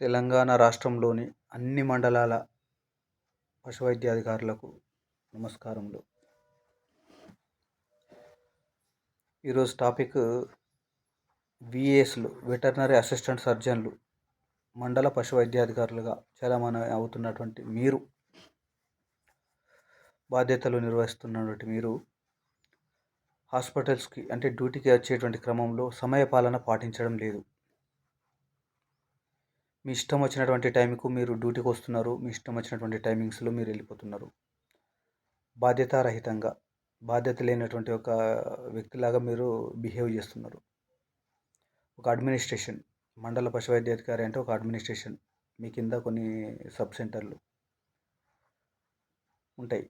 తెలంగాణ రాష్ట్రంలోని అన్ని మండలాల పశు వైద్యాధికారులకు నమస్కారములు. ఈరోజు టాపిక్ విఏఎస్లు వెటర్నరీ అసిస్టెంట్ సర్జన్లు మండల పశు వైద్యాధికారులుగా అవుతున్నటువంటి మీరు బాధ్యతలు నిర్వహిస్తున్నటువంటి మీరు హాస్పిటల్స్కి అంటే డ్యూటీకి వచ్చేటువంటి క్రమంలో సమయపాలన పాటించడం లేదు. మీ ఇష్టం వచ్చినటువంటి టైంకు మీరు డ్యూటీకి వస్తున్నారు. మీ ఇష్టం వచ్చినటువంటి టైమింగ్స్లో మీరు వెళ్ళిపోతున్నారు. బాధ్యతారహితంగా బాధ్యత లేనటువంటి ఒక వ్యక్తిలాగా మీరు బిహేవ్ చేస్తున్నారు. ఒక అడ్మినిస్ట్రేషన్ మండల పశు వైద్యాధికారి అంటే ఒక అడ్మినిస్ట్రేషన్ మీ కింద కొన్ని సబ్ సెంటర్లు ఉంటాయి.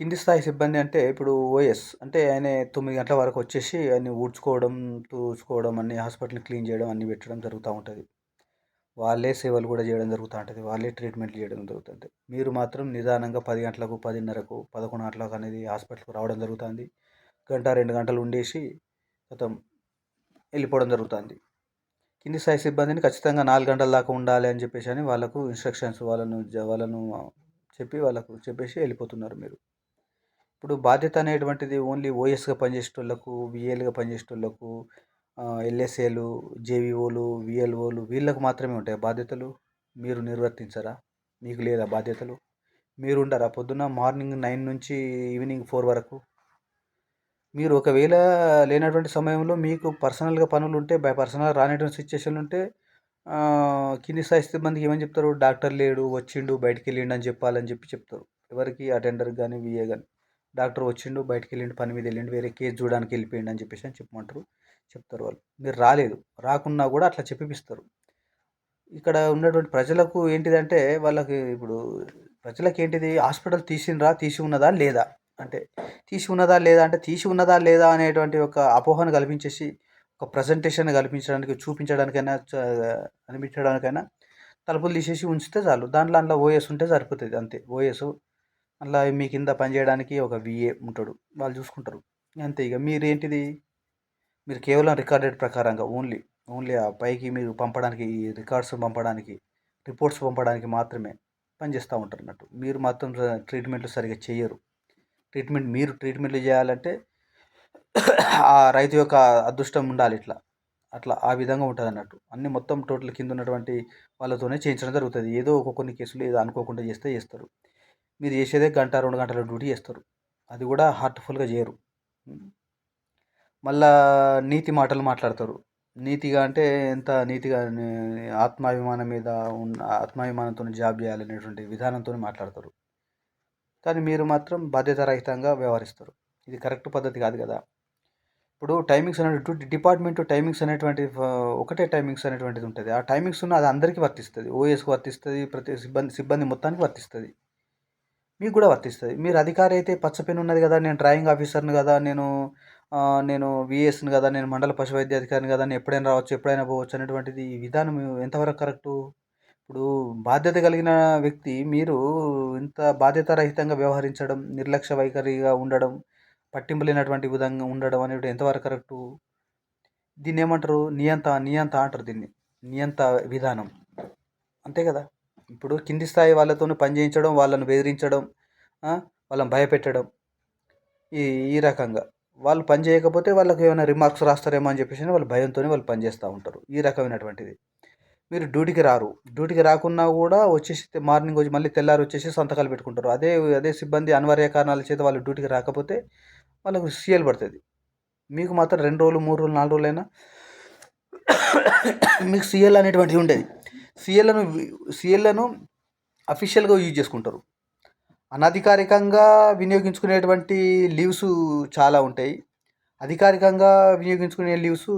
కింది స్థాయి సిబ్బంది అంటే ఇప్పుడు ఓఎస్ అంటే ఆయన తొమ్మిది గంటల వరకు వచ్చేసి ఆయన ఊడ్చుకోవడం తూచుకోవడం అన్ని హాస్పిటల్ని క్లీన్ చేయడం అన్ని పెట్టడం జరుగుతూ ఉంటుంది. వాళ్ళే సేవలు కూడా చేయడం జరుగుతూ ఉంటుంది. వాళ్ళే ట్రీట్మెంట్ చేయడం జరుగుతుంది. మీరు మాత్రం నిదానంగా పది గంటలకు పదిన్నరకు పదకొండు గంటలకు అనేది హాస్పిటల్కి రావడం జరుగుతుంది. గంట రెండు గంటలు ఉండేసి మొత్తం వెళ్ళిపోవడం జరుగుతుంది. కింది స్థాయి సిబ్బందిని ఖచ్చితంగా నాలుగు గంటల దాకా ఉండాలి అని చెప్పేసి అని వాళ్ళకు ఇన్స్ట్రక్షన్స్ వాళ్ళను వాళ్ళను చెప్పి వాళ్ళకు చెప్పేసి వెళ్ళిపోతున్నారు మీరు. ఇప్పుడు బాధ్యత అనేటువంటిది ఓన్లీ ఓఎస్గా పనిచేసేటోళ్ళకు విఏలుగా పనిచేసేటోళ్ళకు ఎల్ఎస్ఏలు జేవిఓలు విఎల్ఓలు వీళ్ళకు మాత్రమే ఉంటాయి బాధ్యతలు? మీరు నిర్వర్తించరా? మీకు లేదా బాధ్యతలు? మీరు ఉండరా పొద్దున్న మార్నింగ్ నైన్ నుంచి ఈవినింగ్ ఫోర్ వరకు? మీరు ఒకవేళ లేనటువంటి సమయంలో మీకు పర్సనల్గా పనులు ఉంటే బై పర్సనల్ రానటువంటి సిచ్యువేషన్ ఉంటే కింది స్థాయి సిబ్బందికి ఏమని చెప్తారు? డాక్టర్ లేడు వచ్చిండు బయటికి వెళ్ళిండు అని చెప్పాలని చెప్పి చెప్తారు. ఎవరికి? అటెండర్ కానీ విఏ కానీ డాక్టర్ వచ్చిండు బయటకు వెళ్ళిండు పని మీద వెళ్ళిండు వేరే కేసు చూడడానికి వెళ్ళిపోయిండు అని చెప్పేసి అని చెప్పమంటారు చెప్తారు వాళ్ళు. మీరు రాలేదు రాకున్నా కూడా అట్లా చెప్పిస్తారు ఇక్కడ ఉన్నటువంటి ప్రజలకు ఏంటిదంటే వాళ్ళకి ఇప్పుడు ప్రజలకు ఏంటిది? హాస్పిటల్ తీసిండ్రా తీసి ఉన్నదా లేదా? అంటే తీసి ఉన్నదా లేదా? అంటే తీసి ఉన్నదా లేదా అనేటువంటి ఒక అపోహను కల్పించేసి ఒక ప్రజెంటేషన్ కల్పించడానికి చూపించడానికైనా అనిపించడానికైనా తలుపులు తీసేసి ఉంచితే చాలు. దాంట్లో అందులో ఓఎస్ ఉంటే సరిపోతుంది అంతే. ఓఎస్ అలా మీ కింద పనిచేయడానికి ఒక విఏ ఉంటాడు. వాళ్ళు చూసుకుంటారు. అంతే ఇక మీరేంటిది? మీరు కేవలం రికార్డెడ్ ప్రకారంగా ఓన్లీ ఓన్లీ ఆ పైకి మీరు పంపడానికి ఈ రికార్డ్స్ పంపడానికి రిపోర్ట్స్ పంపడానికి మాత్రమే పనిచేస్తూ ఉంటారు అన్నట్టు. మీరు మాత్రం ట్రీట్మెంట్లు సరిగ్గా చేయరు ట్రీట్మెంట్ మీరు ట్రీట్మెంట్లు చేయాలంటే ఆ రైతు యొక్క అదృష్టం ఉండాలి ఇట్లా. అట్లా ఆ విధంగా ఉంటుంది అన్నట్టు. అన్ని మొత్తం టోటల్ కింద ఉన్నటువంటి వాళ్ళతోనే చేయించడం జరుగుతుంది. ఏదో ఒక కొన్ని కేసులు ఏదో అనుకోకుండా చేస్తే చేస్తారు. మీరు చేసేదే గంట రెండు గంటల డ్యూటీ చేస్తారు. అది కూడా హార్ట్ఫుల్గా చేయరు. మళ్ళా నీతి మాటలు మాట్లాడతారు. నీతిగా అంటే ఎంత నీతిగా ఆత్మాభిమానం మీద ఉన్న ఆత్మాభిమానంతో జాబ్ చేయాలనేటువంటి విధానంతో మాట్లాడతారు. కానీ మీరు మాత్రం బాధ్యతారహితంగా వ్యవహరిస్తారు. ఇది కరెక్ట్ పద్ధతి కాదు కదా. ఇప్పుడు టైమింగ్స్ అనేటువంటి డిపార్ట్మెంట్ టైమింగ్స్ అనేటువంటి ఒకటే టైమింగ్స్ అనేటువంటిది ఉంటుంది. ఆ టైమింగ్స్ ఉన్న అది అందరికీ వర్తిస్తుంది. ఓఎస్కి వర్తిస్తుంది ప్రతి సిబ్బంది సిబ్బంది మొత్తానికి వర్తిస్తుంది. మీకు కూడా వర్తిస్తుంది. మీరు అధికారి అయితే పచ్చ పెన్ ఉన్నది కదా నేను డ్రాయింగ్ ఆఫీసర్ని కదా నేను నేను విఎస్ని కదా నేను మండల పశు వైద్యాధికారిని కదా నేను ఎప్పుడైనా రావచ్చు ఎప్పుడైనా పోవచ్చు అనేటువంటిది ఈ విధానం ఎంతవరకు కరెక్టు? ఇప్పుడు బాధ్యత కలిగిన వ్యక్తి మీరు ఇంత బాధ్యతారహితంగా వ్యవహరించడం నిర్లక్ష్య వైఖరిగా ఉండడం పట్టింపు లేనటువంటి విధంగా ఉండడం అనేది ఎంతవరకు కరెక్టు? దీన్ని ఏమంటారు నియంత నియంత అంటారు దీన్ని. నియంత విధానం. అంతే కదా? ఇప్పుడు కింది స్థాయి వాళ్ళతో పనిచేయించడం వాళ్ళను బెదిరించడం వాళ్ళని భయపెట్టడం ఈ ఈ రకంగా. వాళ్ళు పని చేయకపోతే వాళ్ళకి ఏమైనా రిమార్క్స్ రాస్తారేమో అని చెప్పేసి వాళ్ళు భయంతో వాళ్ళు పని చేస్తూ ఉంటారు. ఈ రకమైనటువంటిది. మీరు డ్యూటీకి రారు. డ్యూటీకి రాకున్నా కూడా వచ్చేసి మార్నింగ్ వచ్చి మళ్ళీ తెల్లారి వచ్చేసి సంతకాలు పెట్టుకుంటారు. అదే అదే సిబ్బంది అనివార్య కారణాల చేత వాళ్ళు డ్యూటీకి రాకపోతే వాళ్ళకు సీఎల్ పడుతుంది. మీకు మాత్రం రెండు రోజులు మూడు రోజులు నాలుగు రోజులైనా మీకు సీఎల్ అనేటువంటిది ఉండేది. సీఎల్లను సీఎల్లను అఫీషియల్గా యూజ్ చేసుకుంటారు. అనధికారికంగా వినియోగించుకునేటువంటి లీవ్స్ చాలా ఉంటాయి. అధికారికంగా వినియోగించుకునే లీవ్స్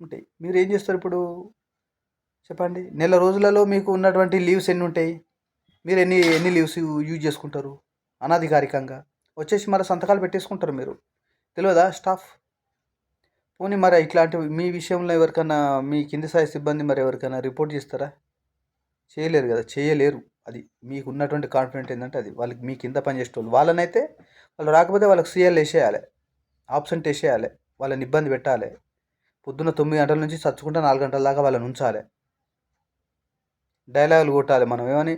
ఉంటాయి. మీరు ఏం చేస్తారు ఇప్పుడు? చెప్పండి. నెల రోజులలో మీకు ఉన్నటువంటి లీవ్స్ ఎన్ని ఉంటాయి? మీరు ఎన్ని ఎన్ని లీవ్స్ యూజ్ చేసుకుంటారు? అనధికారికంగా. వచ్చేసి మరి సంతకాలు పెట్టేసుకుంటారు మీరు. తెలియదా స్టాఫ్? పోనీ మరి ఇట్లాంటివి మీ విషయంలో ఎవరికైనా మీ కింది స్థాయి సిబ్బంది మరి ఎవరికైనా రిపోర్ట్ చేస్తారా? చేయలేరు కదా చేయలేరు. అది మీకు ఉన్నటువంటి కాన్ఫిడెంట్ ఏంటంటే అది. వాళ్ళకి మీ కింద పనిచేసేటోళ్ళు వాళ్ళనైతే వాళ్ళు రాకపోతే వాళ్ళకి సీఎల్ వేసేయాలి. ఆబ్సెంట్ వేసేయాలి. వాళ్ళని ఇబ్బంది పెట్టాలి. పొద్దున్న తొమ్మిది గంటల నుంచి చచ్చుకుంటే నాలుగు గంటల దాకా వాళ్ళని ఉంచాలి. డైలాగులు కొట్టాలి మనం. ఏమని?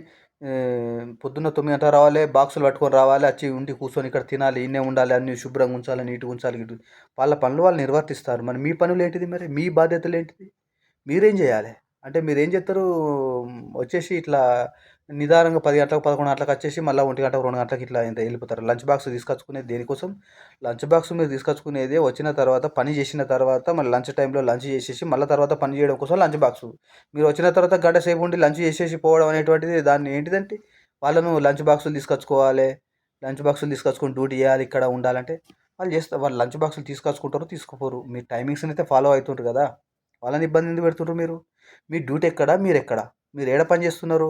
పొద్దున్న తొమ్మిది గంటల రావాలి బాక్సులు పట్టుకొని రావాలి వచ్చి ఉండి కూర్చొని ఇక్కడ తినాలి ఇన్నే ఉండాలి అన్ని శుభ్రంగా ఉంచాలి నీట్గా ఉంచాలి ఇటు. వాళ్ళ పనులు వాళ్ళు నిర్వర్తిస్తారు. మరి మీ పనులు ఏంటిది మరి? మీ బాధ్యతలు ఏంటిది? మీరేం చేయాలి? అంటే మీరేం చేస్తారు? వచ్చేసి ఇట్లా నిదానంగా పది గంటలకు పదకొండు గంటలకు వచ్చేసి మళ్ళీ ఒంటి గంటకు రెండు గంటలకు ఇట్లా ఇంత వెళ్ళిపోతారు. లంచ్ బాక్స్ తీసుకొచ్చుకునేది దేనికోసం? లంచ్ బాక్స్ మీరు తీసుకొచ్చుకునేది వచ్చిన తర్వాత పని చేసిన తర్వాత మళ్ళీ లంచ్ టైంలో లంచ్ చేసేసి మళ్ళీ తర్వాత పని చేయడం కోసం లంచ్ బాక్స్. మీరు వచ్చిన తర్వాత గంట సేపు ఉండి లంచ్ చేసేసి పోవడం అనేటువంటిది దాన్ని ఏంటిదంటే వాళ్ళను లంచ్ బాక్సులు తీసుకొచ్చుకోవాలి. లంచ్ బాక్సులు తీసుకొచ్చుకొని డ్యూటీ చేయాలి ఇక్కడ ఉండాలంటే. వాళ్ళు చేస్తారు వాళ్ళు లంచ్ బాక్సులు తీసుకొచ్చుకుంటారు తీసుకుపోరు. మీ టైమింగ్స్ని అయితే ఫాలో అవుతుంటారు కదా. వాళ్ళని ఇబ్బంది ఎందుకు పెడుతుంటారు మీరు? మీ డ్యూటీ ఎక్కడ? మీరు ఎక్కడ? మీరు ఏడ పని చేస్తున్నారు?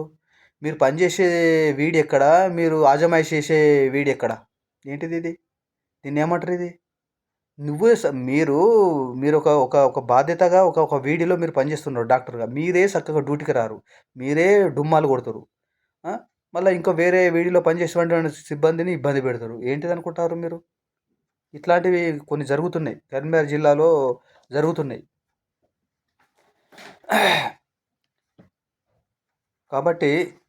మీరు పని చేసే వీడి ఎక్కడ? మీరు ఆజమాయిష్ చేసే వీడి ఎక్కడ? ఏంటిది ఇది? దీన్ని ఏమంటారు ఇది? నువ్వే స- మీరు మీరు ఒక ఒక ఒక బాధ్యతగా ఒక ఒక వీడిలో మీరు పనిచేస్తున్నారు డాక్టర్గా. మీరే చక్కగా డ్యూటీకి రారు. మీరే డుమ్మాలు కొడతారు. మళ్ళీ ఇంకా వేరే వీడిలో పనిచేసేటువంటి సిబ్బందిని ఇబ్బంది పెడతారు. ఏంటిది అనుకుంటారు మీరు? ఇట్లాంటివి కొన్ని జరుగుతున్నాయి. కరీంనగర్ జిల్లాలో జరుగుతున్నాయి. కాబట్టి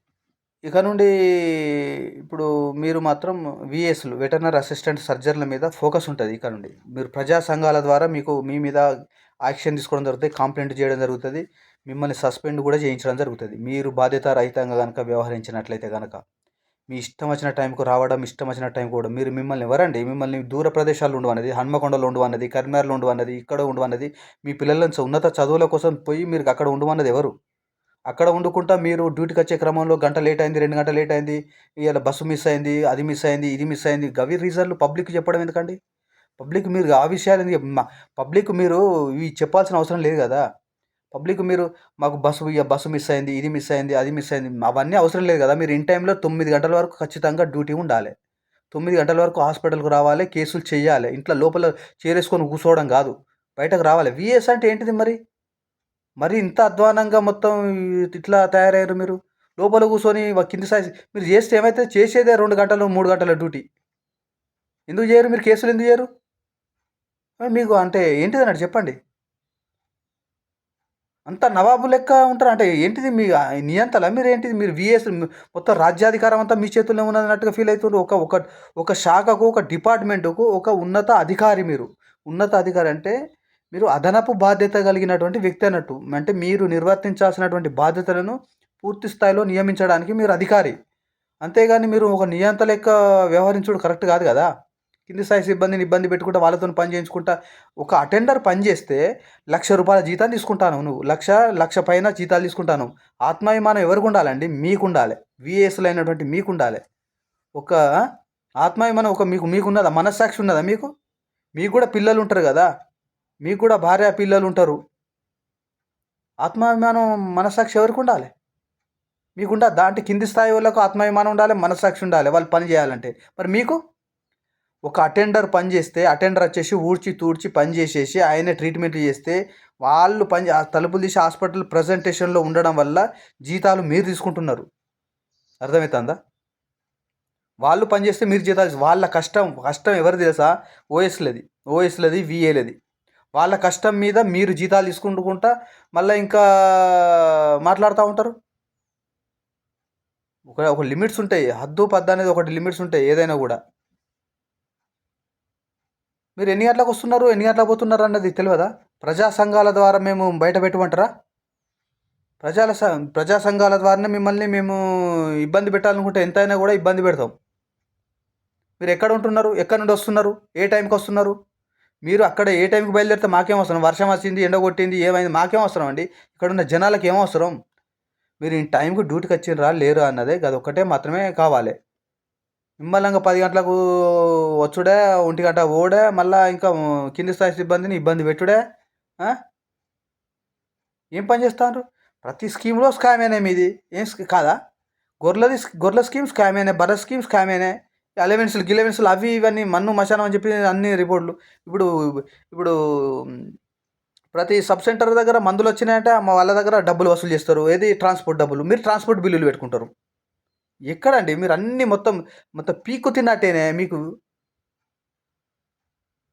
ఇక నుండి ఇప్పుడు మీరు మాత్రం విఎస్లు వెటర్నరీ అసిస్టెంట్ సర్జన్ల మీద ఫోకస్ ఉంటుంది ఇక నుండి. మీరు ప్రజా సంఘాల ద్వారా మీకు మీ మీద యాక్షన్ తీసుకోవడం జరుగుతుంది కంప్లైంట్ చేయడం జరుగుతుంది మిమ్మల్ని సస్పెండ్ కూడా చేయించడం జరుగుతుంది. మీరు బాధ్యత రహితంగా కనుక వ్యవహరించినట్లయితే కనుక మీ ఇష్టం వచ్చిన టైంకు రావడం ఇష్టం వచ్చిన టైం కూడా మీరు మిమ్మల్ని ఎవరండి? మిమ్మల్ని దూర ప్రదేశాల్లో ఉండవన్నది హన్మకొండలో ఉండవన్నది కరీంనగర్లో ఉండవన్నది ఇక్కడ ఉండవన్నది మీ పిల్లలను ఉన్నత చదువుల కోసం పోయి మీరు అక్కడ ఉండవన్నది ఎవరు? అక్కడ వండుకుంటా మీరు డ్యూటీకి వచ్చే క్రమంలో గంట లేట్ అయింది రెండు గంటలు లేట్ అయింది ఇవాళ బస్సు మిస్ అయింది అది మిస్ అయింది ఇది మిస్ అయింది. గవి రీజన్లు పబ్లిక్ చెప్పడం ఎందుకండి? పబ్లిక్ మీరు ఆ విషయాలు మా- పబ్లిక్ మీరు ఇవి చెప్పాల్సిన అవసరం లేదు కదా. పబ్లిక్ మీరు మాకు బస్సు ఇయ్య- బస్సు మిస్ అయింది ఇది మిస్ అయింది అది మిస్ అయింది అవన్నీ అవసరం లేదు కదా. మీరు ఇన్ టైంలో తొమ్మిది గంటల వరకు ఖచ్చితంగా డ్యూటీ ఉండాలి. తొమ్మిది గంటల వరకు హాస్పిటల్కి రావాలి కేసులు చేయాలి. ఇంట్లో లోపల చేరేసుకొని కూర్చోవడం కాదు. బయటకు రావాలి. విఎస్ అంటే ఏంటిది మరి? మరి ఇంత అధ్వానంగా మొత్తం ఇట్లా తయారయ్యారు మీరు? లోపల కూర్చొని కింది స్థాయి మీరు చేస్తే ఏమైతే చేసేదే రెండు గంటలు మూడు గంటల డ్యూటీ. ఎందుకు చేయరు? మీరు కేసులు ఎందుకు చేయరు? మీకు అంటే ఏంటిది అన్నట్టు చెప్పండి. అంత నవాబు లెక్క ఉంటారు? అంటే ఏంటిది మీ నియంతలా మీరు ఏంటిది? మీరు విఎస్ మొత్తం రాజ్యాధికారం అంతా మీ చేతుల్లో ఉన్నట్టుగా ఫీల్ అవుతుంది ఒక ఒక ఒక శాఖకు ఒక డిపార్ట్మెంటుకు ఒక ఉన్నత అధికారి మీరు. ఉన్నత అధికారి అంటే మీరు అదనపు బాధ్యత కలిగినటువంటి వ్యక్తి అన్నట్టు అంటే మీరు నిర్వర్తించాల్సినటువంటి బాధ్యతలను పూర్తి స్థాయిలో నియమించడానికి మీరు అధికారి. అంతేగాని మీరు ఒక నియంత లెక్క వ్యవహరించడం కరెక్ట్ కాదు కదా. కింది స్థాయి సిబ్బందిని ఇబ్బంది పెట్టుకుంటా వాళ్ళతో పని చేయించుకుంటా ఒక అటెండర్ పని చేస్తే లక్ష రూపాయల జీతాలు తీసుకుంటాను నువ్వు. లక్ష లక్ష పైన జీతాలు తీసుకుంటాను. ఆత్మాభిమానం ఎవరికి ఉండాలండి? మీకు ఉండాలి విఎస్లు అయినటువంటి మీకు ఉండాలి ఒక ఆత్మాభిమానం ఒక మీకు మీకు ఉన్నదా మనస్సాక్షి ఉన్నదా మీకు? మీకు కూడా పిల్లలు ఉంటారు కదా. మీకు కూడా భార్య పిల్లలు ఉంటారు ఆత్మాభిమానం మనస్సాక్షి ఎవరికి ఉండాలి మీకుండా దాంట్లో కింది స్థాయి వాళ్ళకు ఆత్మాభిమానం ఉండాలి మనస్సాక్షి ఉండాలి వాళ్ళు పని చేయాలంటే. మరి మీకు? ఒక అటెండర్ పని చేస్తే అటెండర్ వచ్చేసి ఊడ్చి తూడ్చి పని చేసేసి ఆయనే ట్రీట్మెంట్ చేస్తే వాళ్ళు పని తలుపులు తీసి హాస్పిటల్ ప్రజెంటేషన్లో ఉండడం వల్ల జీతాలు మీరు తీసుకుంటున్నారు. అర్థమవుతుందా వాళ్ళు పనిచేస్తే మీరు జీతాలు వాళ్ళ కష్టం కష్టం ఎవరు తెలుసా? ఓఎస్లది ఓఎస్లది విఏలది. వాళ్ళ కష్టం మీద మీరు జీతాలు తీసుకుంటుకుంటా మళ్ళీ ఇంకా మాట్లాడుతూ ఉంటారు? ఒక ఒక లిమిట్స్ ఉంటాయి. హద్దు పద్దు అనేది ఒకటి లిమిట్స్ ఉంటాయి ఏదైనా కూడా. మీరు ఎన్ని గంటలకు వస్తున్నారు? ఎన్ని గంటలకు పోతున్నారు అన్నది తెలియదా? ప్రజా సంఘాల ద్వారా మేము బయట పెట్టమంటారా? ప్రజల స- ప్రజా సంఘాల ద్వారానే మిమ్మల్ని మేము ఇబ్బంది పెట్టాలనుకుంటే ఎంతైనా కూడా ఇబ్బంది పెడతాం. మీరు ఎక్కడ ఉంటున్నారు? ఎక్కడ నుండి వస్తున్నారు? ఏ టైంకి వస్తున్నారు? మీరు అక్కడ ఏ టైంకి బయలుదేరితే మాకేం అవసరం? వర్షం వచ్చింది ఎండ కొట్టింది ఏమైంది? మాకేం అవసరం అండి? ఇక్కడ ఉన్న జనాలకు ఏం అవసరం? మీరు ఈ టైంకి డ్యూటీకి వచ్చిండ్రా లేరు అన్నదే అది ఒక్కటే మాత్రమే కావాలి. నిమ్మలంగా పది గంటలకు వచ్చుడే ఒంటి గంట ఓడే మళ్ళా ఇంకా కింది స్థాయి సిబ్బందిని ఇబ్బంది పెట్టుడే ఏం పని చేస్తారు ప్రతి స్కీమ్లో స్కామేనే మీది. ఏం కాదా? గొర్రెలది గొర్రెల స్కీమ్ స్కామేనే బర్రె స్కీమ్ స్కామేనే అలవెన్స్లు గిలవెన్స్లు అవి ఇవన్నీ మన్ను మశానం అని చెప్పి అన్ని రిపోర్ట్లు. ఇప్పుడు ఇప్పుడు ప్రతి సబ్ సెంటర్ దగ్గర మందులు వచ్చినాయంటే మా వాళ్ళ దగ్గర డబ్బులు వసూలు చేస్తారు. ఏది? ట్రాన్స్పోర్ట్ డబ్బులు. మీరు ట్రాన్స్పోర్ట్ బిల్లులు పెట్టుకుంటారు. ఎక్కడండి? మీరు అన్ని మొత్తం మొత్తం పీక్కు తిన్నట్టేనే మీకు.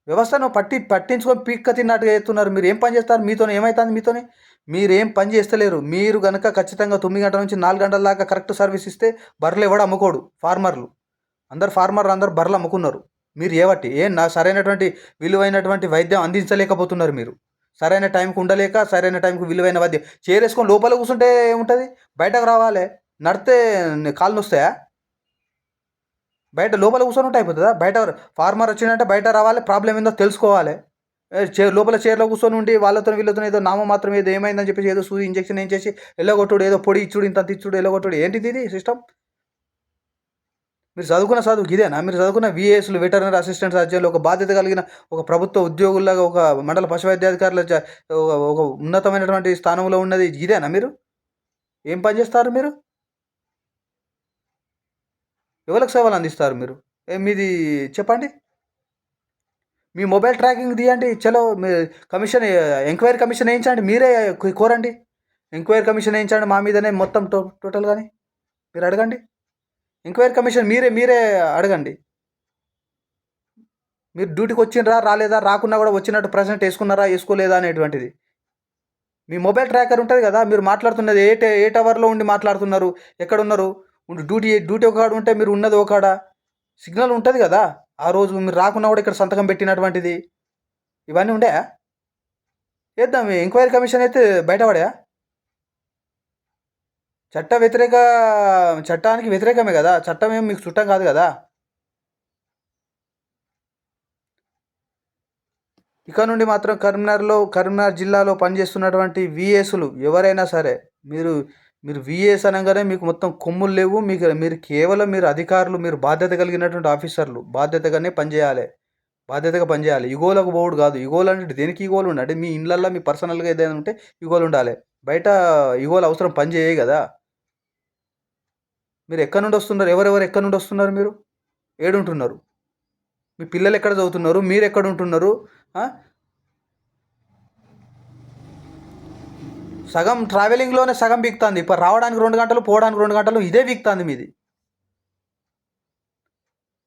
వ్యవస్థను పట్టి పట్టించుకొని పీక్క తిన్నట్టుగా చేస్తున్నారు. మీరు ఏం పని చేస్తారు? మీతో ఏమవుతుంది మీతోనే. మీరు ఏం పని చేస్తలేరు. మీరు కనుక ఖచ్చితంగా తొమ్మిది గంటల నుంచి నాలుగు గంటల దాకా కరెక్ట్ సర్వీస్ ఇస్తే బర్రెలు ఎవడు అమ్ముకోడు. ఫార్మర్లు. అందరు ఫార్మర్లు అందరు బర్రెలు అమ్ముకున్నారు. మీరు ఏవట్టి? ఏం నా సరైనటువంటి విలువైనటువంటి వైద్యం అందించలేకపోతున్నారు మీరు. సరైన టైంకి ఉండలేక సరైన టైంకి విలువైన వైద్యం చేరేసుకొని లోపల కూర్చుంటే ఏముంటుంది? బయటకు రావాలి. నడితే కాళ్ళు నొస్తాయా? బయట లోపల కూర్చొని ఉంటే అయిపోతుందా? బయట ఫార్మర్ వచ్చిందంటే బయట రావాలి. ప్రాబ్లం ఏందో తెలుసుకోవాలి. చే లోపల చైర్లో కూర్చొని ఉండి వాళ్ళతో వీళ్ళతో ఏదో నామ మాత్రం ఏదో ఏమైందని చెప్పేసి ఏదో సూది ఇంజెక్షన్ ఏం చేసి ఎల్లగొట్టుడు ఏదో పొడి ఇచ్చుడు ఇంత ఇచ్చుడు ఎల్లగొట్టుడు. ఏంటిది ఇది సిస్టమ్? మీరు చదువుకున్న చదువు ఇదేనా? మీరు చదువుకున్న విఏఎస్లు వెటర్నరీ అసిస్టెంట్ సర్జన్లు ఒక బాధ్యత కలిగిన ఒక ప్రభుత్వ ఉద్యోగుల్లాగా ఒక మండల పశువైద్యాధికారుల ఒక- ఉన్నతమైనటువంటి స్థానంలో ఉన్నది ఇదేనా మీరు? ఏం పని చేస్తారు మీరు? ఎవరికి సేవలు అందిస్తారు మీరు? ఏ మీది చెప్పండి. మీ మొబైల్ ట్రాకింగ్ తీయండి. చలో మీ కమిషన్ ఎంక్వైరీ కమిషన్ వేయించండి. మీరే కోరండి. ఎంక్వైరీ కమిషన్ వేయించండి మా మీదనే మొత్తం టో టోటల్ కానీ మీరు అడగండి. ఎంక్వైరీ కమిషన్ మీరే మీరే అడగండి. మీరు డ్యూటీకి వచ్చిండ్రా రాలేదా రాకున్నా కూడా వచ్చినట్టు ప్రజెంట్ వేసుకున్నారా వేసుకోలేదా అనేటువంటిది. మీ మొబైల్ ట్రాకర్ ఉంటుంది కదా మీరు మాట్లాడుతున్నది ఏ టే- ఏ టవర్లో ఉండి మాట్లాడుతున్నారు ఎక్కడ ఉన్నారు ఉండి డ్యూటీ డ్యూటీ ఒక కాడ ఉంటే మీరు ఉన్నది ఒక కాడ. సిగ్నల్ ఉంటుంది కదా ఆ రోజు మీరు రాకున్నా కూడా ఇక్కడ సంతకం పెట్టినటువంటిది. ఇవన్నీ ఉండే వేద్దాం ఎంక్వైరీ కమిషన్ అయితే బయటపడా చట్ట వ్యతిరేక చట్టానికి వ్యతిరేకమే కదా? చట్టం ఏం మీకు చుట్టం కాదు కదా? ఇక నుండి మాత్రం కరీంనగర్లో కరీంనగర్ జిల్లాలో పనిచేస్తున్నటువంటి విఎస్లు ఎవరైనా సరే మీరు మీరు విఎస్ అనగానే మీకు మొత్తం కొమ్ములు లేవు మీకు మీరు కేవలం మీరు అధికారులు మీరు బాధ్యత కలిగినటువంటి ఆఫీసర్లు బాధ్యతగానే పనిచేయాలి. బాధ్యతగా పనిచేయాలి. ఇగోలకు పోవుడు కాదు. ఇగోలు అంటే దేనికి ఇగోలు ఉండాలి? మీ ఇళ్ళల్లో మీ పర్సనల్గా ఏదైనా ఉంటే ఇగోలు ఉండాలి. బయట ఇగోలు అవసరం పని చేయే కదా? మీరు ఎక్కడి నుండి వస్తున్నారు? ఎవరెవరు ఎక్కడి నుండి వస్తున్నారు మీరు? ఏడుంటున్నారు. మీ పిల్లలు ఎక్కడ చదువుతున్నారు? మీరు ఎక్కడ ఉంటున్నారు? సగం ట్రావెలింగ్లోనే సగం బిక్తుంది ఇప్పుడు రావడానికి రెండు గంటలు పోవడానికి రెండు గంటలు ఇదే బిక్తుంది మీది.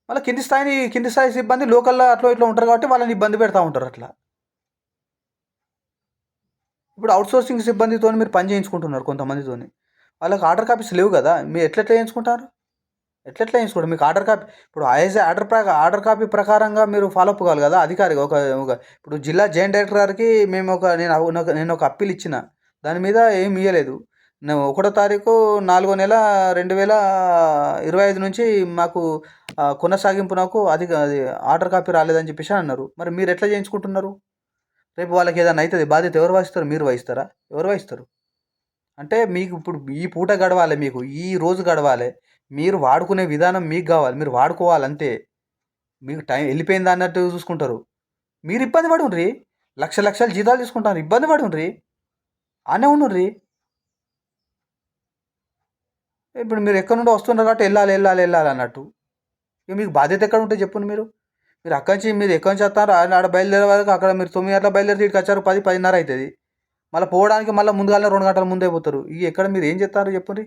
మళ్ళీ కింది స్థాయిని కింది స్థాయి సిబ్బంది లోకల్లో అట్లా ఇట్లా ఉంటారు కాబట్టి వాళ్ళని ఇబ్బంది పెడతా ఉంటారు అట్లా. ఇప్పుడు అవుట్సోర్సింగ్ సిబ్బందితో మీరు పని చేయించుకుంటున్నారు కొంతమందితోని. వాళ్ళకి ఆర్డర్ కాపీస్ లేవు కదా. మీరు ఎట్లెట్లా చేయించుకుంటారు? ఎట్లెట్లా చేయించుకోండి మీకు ఆర్డర్ కాపీ ఇప్పుడు ఐఎస్ ఆర్డర్ ప్రకా ఆర్డర్ కాపీ ప్రకారంగా మీరు ఫాలో అప్ కావాలి కదా అధికారిగా ఒక ఒక ఇప్పుడు జిల్లా జాయింట్ డైరెక్టర్ గారికి మేము ఒక నేను ఒక- నేను ఒక అప్పీల్ ఇచ్చిన. దాని మీద ఏం ఇవ్వలేదు నేను ఒకటో తారీఖు నాలుగో నెల రెండు వేల ఇరవై ఐదు నుంచి మాకు కొనసాగింపు నాకు అది అది ఆర్డర్ కాపీ రాలేదని చెప్పేసి అన్నారు. మరి మీరు ఎట్లా చేయించుకుంటున్నారు? రేపు వాళ్ళకి ఏదైనా అవుతుంది బాధ్యత ఎవరు వహిస్తారు? మీరు వహిస్తారా? ఎవరు వహిస్తారు? అంటే మీకు ఇప్పుడు ఈ పూట గడవాలి మీకు ఈ రోజు గడవాలి. మీరు వాడుకునే విధానం మీకు కావాలి. మీరు వాడుకోవాలి అంతే మీకు టైం వెళ్ళిపోయింది అన్నట్టు చూసుకుంటారు. మీరు ఇబ్బంది పడి ఉండ్రి లక్ష లక్షలు జీతాలు తీసుకుంటారు. ఇబ్బంది పడి ఉండ్రి ఆనే ఉండ్రి ఇప్పుడు మీరు ఎక్కడి నుండి వస్తున్నారు కాబట్టి వెళ్ళాలి వెళ్ళాలి వెళ్ళాలి అన్నట్టు. ఇక మీకు బాధ్యత ఎక్కడ ఉంటే చెప్పండి మీరు. మీరు అక్కడి నుంచి మీరు ఎక్కడి నుంచి వస్తారు ఆడ ఆడ బయలుదేరే వరకు అక్కడ మీరు తొమ్మిది గంటల బయలుదేరి ఇక్కడికి వచ్చారు. పది పదిన్నర అవుతుంది. మళ్ళీ పోవడానికి మళ్ళీ ముందుగానే రెండు గంటల ముందే పోతారు. ఇక ఎక్కడ మీరు ఏం చేస్తారు చెప్పండి?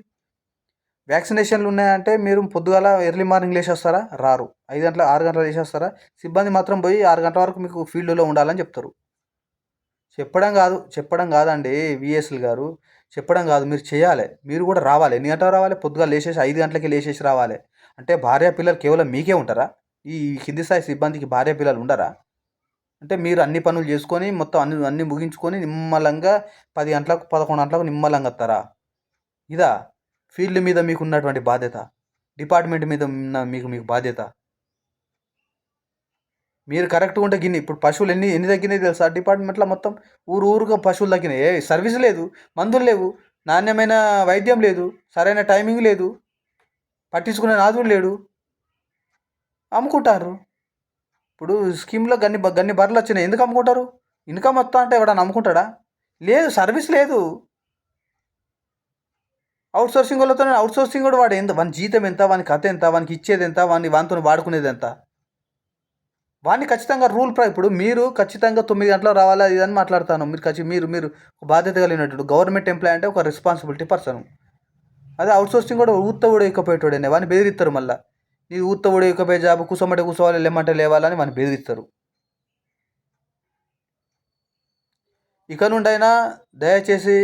వ్యాక్సినేషన్లు ఉన్నాయంటే మీరు పొద్దుగాల ఎర్లీ మార్నింగ్ లేచేస్తారా? రారు. ఐదు గంటల ఆరు గంటల లేచేస్తారా? సిబ్బంది మాత్రం పోయి ఆరు గంటల వరకు మీకు ఫీల్డ్లో ఉండాలని చెప్తారు. చెప్పడం కాదు చెప్పడం కాదండి విఎస్ఎల్ గారు. చెప్పడం కాదు మీరు చేయాలి. మీరు కూడా రావాలి. ఎన్ని గంటలు రావాలి? పొద్దుగా లేచేసి ఐదు గంటలకి లేచేసి రావాలి. అంటే భార్య పిల్లలు కేవలం మీకే ఉంటారా? ఈ కింది స్థాయి సిబ్బందికి భార్య పిల్లలు ఉండరా? అంటే మీరు అన్ని పనులు చేసుకొని మొత్తం అన్ని అన్ని ముగించుకొని నిమ్మలంగా పది గంటలకు పదకొండు గంటలకు నిమ్మలంగా వస్తారా? ఇదా? ఫీల్డ్ మీద మీకు ఉన్నటువంటి బాధ్యత. డిపార్ట్మెంట్ మీద ఉన్న మీకు మీకు బాధ్యత. మీరు కరెక్ట్గా ఉంటే గిన్ని ఇప్పుడు పశువులు ఎన్ని ఎన్ని తగ్గినాయి తెలుసా డిపార్ట్మెంట్లో మొత్తం? ఊరు ఊరుగా పశువులు తగ్గినాయి. ఏ సర్వీస్ లేదు మందులు లేవు నాణ్యమైన వైద్యం లేదు సరైన టైమింగ్ లేదు పట్టించుకునే నాదుడు లేడు. అమ్ముకుంటారు. ఇప్పుడు స్కీమ్లో గన్ని గన్ని బర్రెలు వచ్చినాయి. ఎందుకు అమ్ముకుంటారు? ఇన్కమ్ వస్తా అంటే ఎవడన్నా అమ్ముకుంటాడా? లేదు సర్వీస్ లేదు. అవుట్ సోర్సింగ్ వాళ్ళతో అవుట్ సోర్సింగ్ కూడా వాడు ఎంత వాని జీతం ఎంత? వాని కథ ఎంత? వానికి ఇచ్చేది ఎంత? వాని వానితో వాడుకునేది ఎంత? వాడిని ఖచ్చితంగా రూల్ ప్రా ఇప్పుడు మీరు ఖచ్చితంగా తొమ్మిది గంటలకు రావాలా? ఇది అని మాట్లాడతాను. మీరు ఖచ్చి మీరు మీరు బాధ్యత కలిగినట్టు గవర్నమెంట్ ఎంప్లాయ్ అంటే ఒక రెస్పాన్సిబిలిటీ పర్సన్ అదే అవుట్ సోర్సింగ్ కూడా ఊత్త కూడా ఎక్కపోయేటోడేనే వాడిని బెదిరిస్తారు మళ్ళీ. నీ ఊత్తవుడు ఇకపై జాబు జాబ్ కూసమంటే కూర్చోవాలి లేమంటే లేవాలని మనం బెదిరిస్తారు. ఇక నుండైనా దయచేసి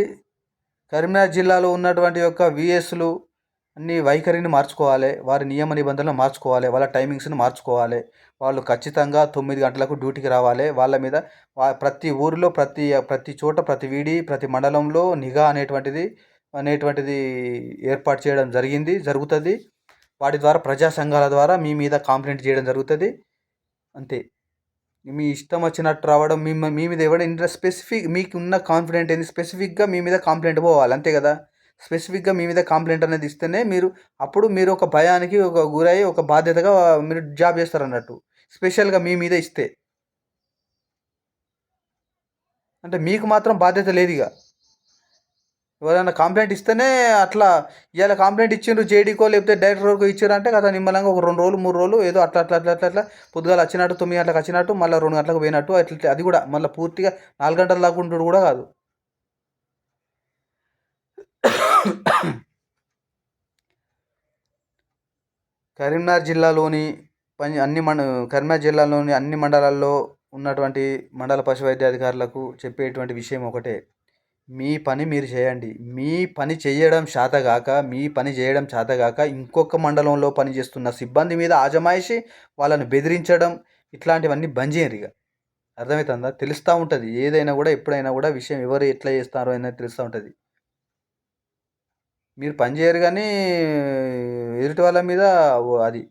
కరీంనగర్ జిల్లాలో ఉన్నటువంటి యొక్క విఎస్లు అన్ని వైఖరిని మార్చుకోవాలి వారి నియమ నిబంధనలు మార్చుకోవాలి వాళ్ళ టైమింగ్స్ని మార్చుకోవాలి. వాళ్ళు ఖచ్చితంగా తొమ్మిది గంటలకు డ్యూటీకి రావాలి. వాళ్ళ మీద ప్రతి ఊరిలో ప్రతి ప్రతి చోట ప్రతి వీడి ప్రతి మండలంలో నిఘా అనేటువంటిది అనేటువంటిది ఏర్పాటు చేయడం జరిగింది జరుగుతుంది. వాటి ద్వారా ప్రజా సంఘాల ద్వారా మీ మీద కాంప్లైంట్ చేయడం జరుగుతుంది. అంతే. మీ ఇష్టం వచ్చినట్టు రావడం మీ మీ మీద ఎవడ ఇంట్రెస్ట్ స్పెసిఫిక్ మీకు ఉన్న కాన్ఫిడెంట్ ఏంది స్పెసిఫిక్గా మీ మీద కాంప్లైంట్ పోవాలి అంతే కదా? స్పెసిఫిక్గా మీ మీద కాంప్లైంట్ అనేది ఇస్తేనే మీరు అప్పుడు మీరు ఒక భయానికి ఒక గురయ్యి ఒక బాధ్యతగా మీరు జాబ్ చేస్తారు అన్నట్టు. స్పెషల్గా మీ మీద ఇస్తే. అంటే మీకు మాత్రం బాధ్యత లేదు ఇక ఎవరైనా కంప్లైంట్ ఇస్తేనే అట్లా ఇవాళ కంప్లైంట్ ఇచ్చిండ్రు జేడీకో లేకపోతే డైరెక్టర్కో ఇచ్చారు అంటే కదా నిమ్మలంగా ఒక రెండు రోజులు మూడు రోజులు ఏదో అట్లా అట్లా అట్లా అట్లా అట్లా పొద్దుగాల వచ్చినట్టు తొమ్మిది గంటలకు వచ్చినట్టు మళ్ళీ రెండు గంటలకు పోయినట్టు అట్లా అది కూడా మళ్ళీ పూర్తిగా నాలుగు గంటల దాకా ఉంటాడు కూడా కాదు. కరీంనగర్ జిల్లాలోని పని అన్ని మండ కరీంనగర్ జిల్లాలోని అన్ని మండలాల్లో ఉన్నటువంటి మండల పశు వైద్యాధికారులకు చెప్పేటువంటి విషయం ఒకటే. మీ పని మీరు చేయండి. మీ పని చేయడం చేతగాక మీ పని చేయడం చేతగాక ఇంకొక మండలంలో పనిచేస్తున్న సిబ్బంది మీద ఆజమాయిషి వాళ్ళను బెదిరించడం ఇట్లాంటివన్నీ బంద్ చేయరు ఇక. అర్థమవుతుందా తెలుస్తూ ఉంటుంది. ఏదైనా కూడా ఎప్పుడైనా కూడా విషయం ఎవరు ఎట్లా చేస్తారో అనేది తెలుస్తూ ఉంటుంది. మీరు పని చేయరు కానీ ఎదుటి వాళ్ళ మీద అది